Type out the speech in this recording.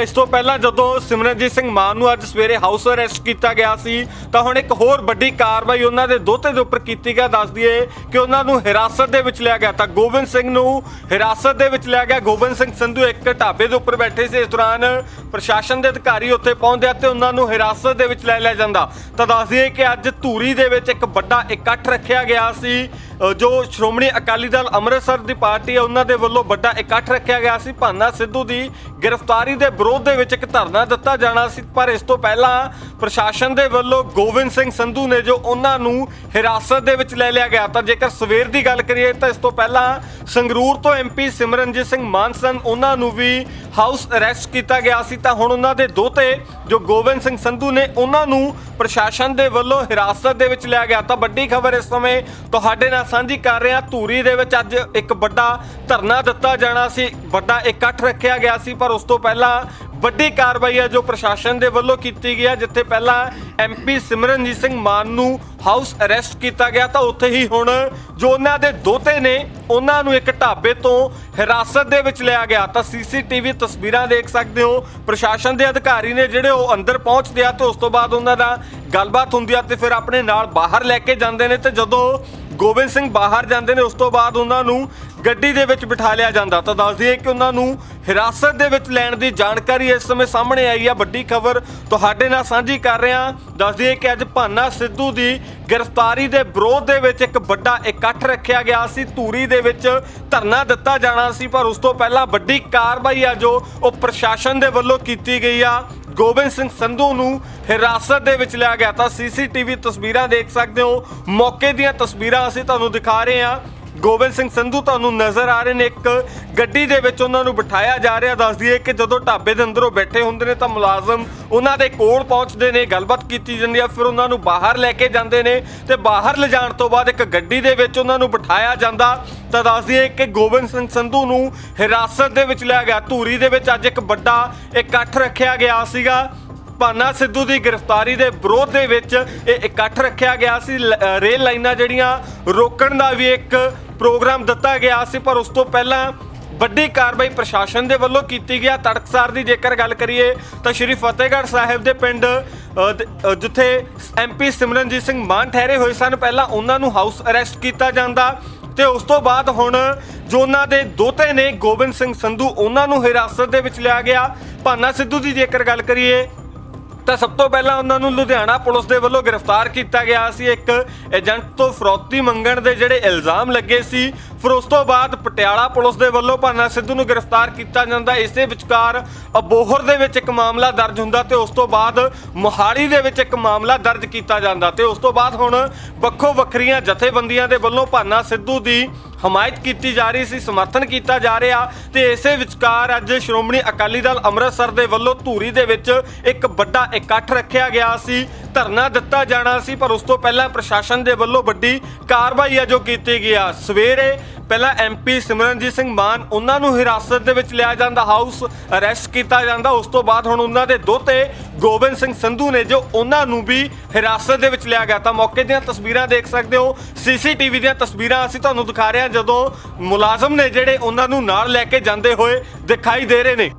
ਇਸ ਤੋਂ ਪਹਿਲਾਂ ਜਦੋਂ ਸਿਮਰਨਜੀਤ ਸਿੰਘ ਮਾਨ ਨੂੰ ਅੱਜ ਸਵੇਰੇ ਹਾਊਸ ਅਰੈਸਟ ਕੀਤਾ ਗਿਆ ਸੀ, ਤਾਂ ਹੁਣ ਇੱਕ ਹੋਰ ਵੱਡੀ ਕਾਰਵਾਈ ਉਹਨਾਂ ਦੇ ਦੋਤੇ ਦੇ ਉੱਪਰ ਕੀਤੀ ਗਿਆ। ਦੱਸ ਦਈਏ ਕਿ ਉਹਨਾਂ ਨੂੰ ਹਿਰਾਸਤ ਦੇ ਵਿੱਚ ਲਿਆ ਗਿਆ ਤਾਂ ਗੋਬਿੰਦ ਸਿੰਘ ਨੂੰ ਹਿਰਾਸਤ ਦੇ ਵਿੱਚ ਲਿਆ ਗਿਆ। ਗੋਬਿੰਦ ਸਿੰਘ ਸੰਧੂ ਇੱਕ ਢਾਬੇ ਦੇ ਉੱਪਰ ਬੈਠੇ ਸੀ। ਇਸ ਦੌਰਾਨ ਪ੍ਰਸ਼ਾਸਨ ਦੇ ਅਧਿਕਾਰੀ ਉੱਥੇ ਪਹੁੰਚਦੇ ਆ ਤੇ ਉਹਨਾਂ ਨੂੰ ਹਿਰਾਸਤ ਦੇ ਵਿੱਚ ਲੈ ਲਿਆ ਜਾਂਦਾ। ਤਾਂ ਦੱਸ ਦਈਏ ਕਿ ਅੱਜ ਧੂਰੀ ਦੇ ਵਿੱਚ ਇੱਕ ਵੱਡਾ ਇਕੱਠ ਰੱਖਿਆ ਗਿਆ ਸੀ। ਜੋ ਸ਼੍ਰੋਮਣੀ ਅਕਾਲੀ ਦਲ ਅੰਮ੍ਰਿਤਸਰ ਦੀ ਪਾਰਟੀ ਹੈ, ਉਹਨਾਂ ਦੇ ਵੱਲੋਂ ਵੱਡਾ ਇਕੱਠ ਰੱਖਿਆ ਗਿਆ ਸੀ। ਭਾਨਾ ਸਿੱਧੂ ਦੀ ਗ੍ਰਿਫਤਾਰੀ ਦੇ ਵਿਰੋਧ ਦੇ ਵਿੱਚ ਇੱਕ ਧਰਨਾ ਦਿੱਤਾ ਜਾਣਾ ਸੀ, ਪਰ ਇਸ ਤੋਂ ਪਹਿਲਾਂ ਪ੍ਰਸ਼ਾਸਨ ਦੇ ਵੱਲੋਂ ਗੋਬਿੰਦ ਸਿੰਘ ਸੰਧੂ ਨੇ ਜੋ ਉਹਨਾਂ ਨੂੰ ਹਿਰਾਸਤ ਦੇ ਵਿੱਚ ਲੈ ਲਿਆ ਗਿਆ, ਤਾਂ ਜੇਕਰ ਸਵੇਰ ਦੀ ਗੱਲ ਕਰੀਏ, ਤਾਂ ਇਸ ਤੋਂ ਪਹਿਲਾਂ ਸੰਗਰੂਰ ਤੋਂ ਐਮਪੀ ਸਿਮਰਨਜੀਤ ਸਿੰਘ ਮਾਨਸਨ, ਉਹਨਾਂ ਨੂੰ ਵੀ ਹਾਊਸ ਅਰੈਸਟ ਕੀਤਾ ਗਿਆ ਸੀ, ਤਾਂ ਹੁਣ ਉਹਨਾਂ ਦੇ ਦੋਤੇ ਜੋ ਗੋਬਿੰਦ ਸਿੰਘ ਸੰਧੂ ਨੇ ਉਹਨਾਂ ਨੂੰ ਪ੍ਰਸ਼ਾਸਨ ਦੇ ਵੱਲੋਂ ਹਿਰਾਸਤ ਦੇ ਵਿੱਚ ਲਿਆ ਗਿਆ। ਤਾਂ ਵੱਡੀ ਖਬਰ ਇਸ ਸਮੇਂ ਤੁਹਾਡੇ ਨਾਲ ਸਾਂਝੀ ਕਰ ਰਹੇ ਹਾਂ ਧੂਰੀ ਦੇ ਵਿੱਚ ਅੱਜ ਇੱਕ ਵੱਡਾ ਧਰਨਾ ਦਿੱਤਾ ਜਾਣਾ ਸੀ, ਵੱਡਾ ਇਕੱਠ ਰੱਖਿਆ ਗਿਆ ਸੀ, ਪਰ ਉਸ ਤੋਂ ਪਹਿਲਾਂ ਵੱਡੀ ਕਾਰਵਾਈ ਹੈ ਜੋ ਪ੍ਰਸ਼ਾਸਨ ਦੇ ਵੱਲੋਂ ਕੀਤੀ ਗਈ ਹੈ, ਜਿੱਥੇ ਪਹਿਲਾਂ ਐਮਪੀ ਸਿਮਰਨਜੀਤ ਸਿੰਘ ਮਾਨ ਨੂੰ ਹਾਊਸ ਅਰੈਸਟ ਕੀਤਾ ਗਿਆ ਤਾਂ ਉੱਥੇ ਹੀ ਹੁਣ ਜੋ ਉਹਨਾਂ ਦੇ ਦੋਤੇ ਨੇ, ਉਹਨਾਂ ਨੂੰ ਇੱਕ ਢਾਬੇ ਤੋਂ ਹਿਰਾਸਤ ਦੇ ਵਿੱਚ ਲਿਆ ਗਿਆ। ਤਾਂ ਸੀਸੀਟੀਵੀ ਤਸਵੀਰਾਂ ਦੇਖ ਸਕਦੇ ਹੋ, ਪ੍ਰਸ਼ਾਸਨ ਦੇ ਅਧਿਕਾਰੀ ਨੇ ਜਿਹੜੇ ਉਹ ਅੰਦਰ ਪਹੁੰਚਦੇ ਆ ਤੇ ਉਸ ਤੋਂ ਬਾਅਦ ਉਹਨਾਂ ਦਾ ਗੱਲਬਾਤ ਹੁੰਦੀ ਆ ਤੇ ਫਿਰ ਆਪਣੇ ਨਾਲ ਬਾਹਰ ਲੈ ਕੇ ਜਾਂਦੇ ਨੇ ਤੇ ਜਦੋਂ ਗੋਬਿੰਦ ਸਿੰਘ ਬਾਹਰ ਜਾਂਦੇ ਨੇ, ਉਸ ਤੋਂ ਬਾਅਦ ਉਹਨਾਂ ਨੂੰ ਗੱਡੀ ਦੇ ਵਿੱਚ ਬਿਠਾ ਲਿਆ ਜਾਂਦਾ। ਤਾਂ ਦੱਸ ਦਈਏ ਕਿ ਉਹਨਾਂ ਨੂੰ ਹਿਰਾਸਤ ਦੇ ਵਿੱਚ ਲੈਣ ਦੀ ਜਾਣਕਾਰੀ ਇਸ ਸਮੇਂ ਸਾਹਮਣੇ ਆਈ ਆ। ਵੱਡੀ ਖਬਰ ਤੁਹਾਡੇ ਨਾਲ ਸਾਂਝੀ ਕਰ ਰਿਹਾ ਹਾਂ। ਦੱਸ ਦਈਏ ਕਿ ਅੱਜ ਭਾਨਾ ਸਿੱਧੂ ਦੀ ਗ੍ਰਿਫਤਾਰੀ ਦੇ ਵਿਰੋਧ ਦੇ ਵਿੱਚ ਇੱਕ ਵੱਡਾ ਇਕੱਠ ਰੱਖਿਆ ਗਿਆ ਸੀ। ਧੂਰੀ ਦੇ ਵਿੱਚ ਧਰਨਾ ਦਿੱਤਾ ਜਾਣਾ ਸੀ, ਪਰ ਉਸ ਤੋਂ ਪਹਿਲਾਂ ਵੱਡੀ ਕਾਰਵਾਈ ਆ ਜੋ ਉਹ ਪ੍ਰਸ਼ਾਸਨ ਦੇ ਵੱਲੋਂ ਕੀਤੀ ਗਈ ਆ। ਗੋਬਿੰਦ ਸਿੰਘ ਸੰਧੂ ਨੂੰ ਹਿਰਾਸਤ ਦੇ ਵਿੱਚ ਲਿਆ ਗਿਆ ਤਾਂ ਸੀਸੀਟੀਵੀ ਤਸਵੀਰਾਂ ਦੇਖ ਸਕਦੇ ਹੋ। ਮੌਕੇ ਦੀਆਂ ਤਸਵੀਰਾਂ ਅਸੀਂ ਤੁਹਾਨੂੰ ਦਿਖਾ ਰਹੇ ਹਾਂ। ਗੋਬਿੰਦ ਸਿੰਘ ਸੰਧੂ ਤੁਹਾਨੂੰ ਨਜ਼ਰ ਆ ਰਹੇ ਨੇ। ਇੱਕ ਗੱਡੀ ਦੇ ਵਿੱਚ ਉਹਨਾਂ ਨੂੰ ਬਿਠਾਇਆ ਜਾ ਰਿਹਾ। ਦੱਸ ਦਈਏ ਕਿ ਜਦੋਂ ਢਾਬੇ ਦੇ ਅੰਦਰੋਂ ਬੈਠੇ ਹੁੰਦੇ ਨੇ ਤਾਂ ਮੁਲਾਜ਼ਮ ਉਹਨਾਂ ਦੇ ਕੋਲ ਪਹੁੰਚਦੇ ਨੇ, ਗੱਲਬਾਤ ਕੀਤੀ ਜਾਂਦੀ ਹੈ ਫਿਰ ਉਹਨਾਂ ਨੂੰ ਬਾਹਰ ਲੈ ਕੇ ਜਾਂਦੇ ਨੇ ਤੇ ਬਾਹਰ ਲਿਜਾਣ ਤੋਂ ਬਾਅਦ ਇੱਕ ਗੱਡੀ ਦੇ ਵਿੱਚ ਉਹਨਾਂ ਨੂੰ ਬਿਠਾਇਆ ਜਾਂਦਾ। ਤਾਂ ਦੱਸ ਦਈਏ ਕਿ ਗੋਬਿੰਦ ਸਿੰਘ ਸੰਧੂ ਨੂੰ ਹਿਰਾਸਤ ਦੇ ਵਿੱਚ ਲਿਆ ਗਿਆ। ਧੂਰੀ ਦੇ ਵਿੱਚ ਅੱਜ ਇੱਕ ਵੱਡਾ ਇਕੱਠ ਰੱਖਿਆ ਗਿਆ ਸੀਗਾ। ਭਾਨਾ ਸਿੱਧੂ ਦੀ ਗ੍ਰਿਫਤਾਰੀ ਦੇ ਵਿਰੋਧ ਦੇ ਵਿੱਚ ਇਹ ਇਕੱਠ ਰੱਖਿਆ ਗਿਆ ਸੀ। ਲ- ਰੇਲ ਲਾਈਨਾਂ ਜਿਹੜੀਆਂ ਰੋਕਣ ਦਾ ਵੀ ਇੱਕ ਪ੍ਰੋਗਰਾਮ ਦਿੱਤਾ ਗਿਆ ਸੀ ਪਰ ਉਸ ਤੋਂ ਪਹਿਲਾਂ ਵੱਡੀ ਕਾਰਵਾਈ ਪ੍ਰਸ਼ਾਸਨ ਦੇ ਵੱਲੋਂ ਕੀਤੀ ਗਿਆ। ਤੜਕਸਾਰ ਦੀ ਜੇਕਰ ਗੱਲ ਕਰੀਏ ਤਾਂ ਸ਼੍ਰੀ ਫਤਿਹਗੜ੍ਹ ਸਾਹਿਬ ਦੇ ਪਿੰਡ ਅ, ਦ- ਅ, ਜਿੱਥੇ ਐਮਪੀ ਸਿਮਰਨਜੀਤ ਸਿੰਘ ਮਾਨ ਠਹਿਰੇ ਹੋਏ ਸਨ ਪਹਿਲਾਂ ਉਹਨਾਂ ਨੂੰ ਹਾਊਸ ਅਰੈਸਟ ਕੀਤਾ ਜਾਂਦਾ ਤੇ ਉਸ ਤੋਂ ਬਾਅਦ ਹੁਣ ਜੋ ਉਹਨਾਂ ਦੇ ਦੋਤੇ ਨੇ ਗੋਬਿੰਦ ਸਿੰਘ ਸੰਧੂ ਉਹਨਾਂ ਨੂੰ ਹਿਰਾਸਤ ਦੇ ਵਿੱਚ ਲਿਆ ਗਿਆ। ਭਾਨਾ ਸਿੱਧੂ ਦੀ ਜੇਕਰ ਗੱਲ ਕਰੀਏ ਤਾਂ ਸਭ ਤੋਂ ਪਹਿਲਾਂ ਉਹਨਾਂ ਨੂੰ ਲੁਧਿਆਣਾ ਪੁਲਿਸ ਦੇ ਵੱਲੋਂ ਗ੍ਰਿਫਤਾਰ ਕੀਤਾ ਗਿਆ ਸੀ। ਇੱਕ ਏਜੰਟ ਤੋਂ ਫਰੌਤੀ ਮੰਗਣ ਦੇ ਜਿਹੜੇ ਇਲਜ਼ਾਮ ਲੱਗੇ ਸੀ, ਫਿਰ ਉਸ ਤੋਂ ਬਾਅਦ ਪਟਿਆਲਾ ਪੁਲਿਸ ਦੇ ਵੱਲੋਂ ਭਾਨਾ ਸਿੱਧੂ ਨੂੰ ਗ੍ਰਿਫਤਾਰ ਕੀਤਾ ਜਾਂਦਾ। ਇਸੇ ਵਿਚਕਾਰ ਅਬੋਹਰ ਦੇ ਵਿੱਚ ਇੱਕ ਮਾਮਲਾ ਦਰਜ ਹੁੰਦਾ ਤੇ ਉਸ ਤੋਂ ਬਾਅਦ ਮੋਹਾਲੀ ਦੇ ਵਿੱਚ ਇੱਕ ਮਾਮਲਾ ਦਰਜ ਕੀਤਾ ਜਾਂਦਾ ਤੇ ਉਸ ਤੋਂ ਬਾਅਦ ਹੁਣ ਵੱਖੋ ਵੱਖਰੀਆਂ ਜਥੇਬੰਦੀਆਂ ਦੇ ਵੱਲੋਂ ਭਾਨਾ ਸਿੱਧੂ ਦੀ ਹਮਾਇਤ ਕੀਤੀ ਜਾ ਰਹੀ ਸੀ, ਸਮਰਥਨ ਕੀਤਾ ਜਾ ਰਿਹਾ ਤੇ ਇਸੇ ਵਿਚਕਾਰ ਅੱਜ ਸ਼੍ਰੋਮਣੀ ਅਕਾਲੀ ਦਲ ਅੰਮ੍ਰਿਤਸਰ ਦੇ ਵੱਲੋਂ ਧੂਰੀ ਦੇ ਵਿੱਚ ਇੱਕ ਵੱਡਾ ਇਕੱਠ ਰੱਖਿਆ ਗਿਆ ਸੀ, ਧਰਨਾ ਦਿੱਤਾ ਜਾਣਾ ਸੀ, ਪਰ ਉਸ ਤੋਂ ਪਹਿਲਾਂ ਪ੍ਰਸ਼ਾਸਨ ਦੇ ਵੱਲੋਂ ਵੱਡੀ ਕਾਰਵਾਈ ਹੈ ਜੋ ਕੀਤੀ ਗਿਆ। ਸਵੇਰੇ ਪਹਿਲਾਂ ਐਮਪੀ ਸਿਮਰਨਜੀਤ ਸਿੰਘ ਮਾਨ ਉਹਨਾਂ ਨੂੰ ਹਿਰਾਸਤ ਦੇ ਵਿੱਚ ਲਿਆ ਜਾਂਦਾ ਹਾਊਸ ਅਰੈਸਟ ਕੀਤਾ ਜਾਂਦਾ। ਉਸ ਤੋਂ ਬਾਅਦ ਹੁਣ ਉਹਨਾਂ ਦੇ ਦੋਤੇ ਗੋਬਿੰਦ ਸਿੰਘ ਸੰਧੂ ਨੇ ਜੋ ਉਹਨਾਂ ਨੂੰ ਵੀ ਹਿਰਾਸਤ ਦੇ ਵਿੱਚ ਲਿਆ ਗਿਆ। ਤਾਂ ਮੌਕੇ ਦੀਆਂ ਤਸਵੀਰਾਂ ਦੇਖ ਸਕਦੇ ਹੋ। ਸੀਸੀਟੀਵੀ ਦੀਆਂ ਤਸਵੀਰਾਂ ਅਸੀਂ ਤੁਹਾਨੂੰ ਦਿਖਾ ਰਹੇ ਹਾਂ ਜਦੋਂ ਮੁਲਾਜ਼ਮ ਨੇ ਜਿਹੜੇ ਉਹਨਾਂ ਨੂੰ ਨਾਲ ਲੈ ਕੇ ਜਾਂਦੇ ਹੋਏ ਦਿਖਾਈ ਦੇ ਰਹੇ ਨੇ।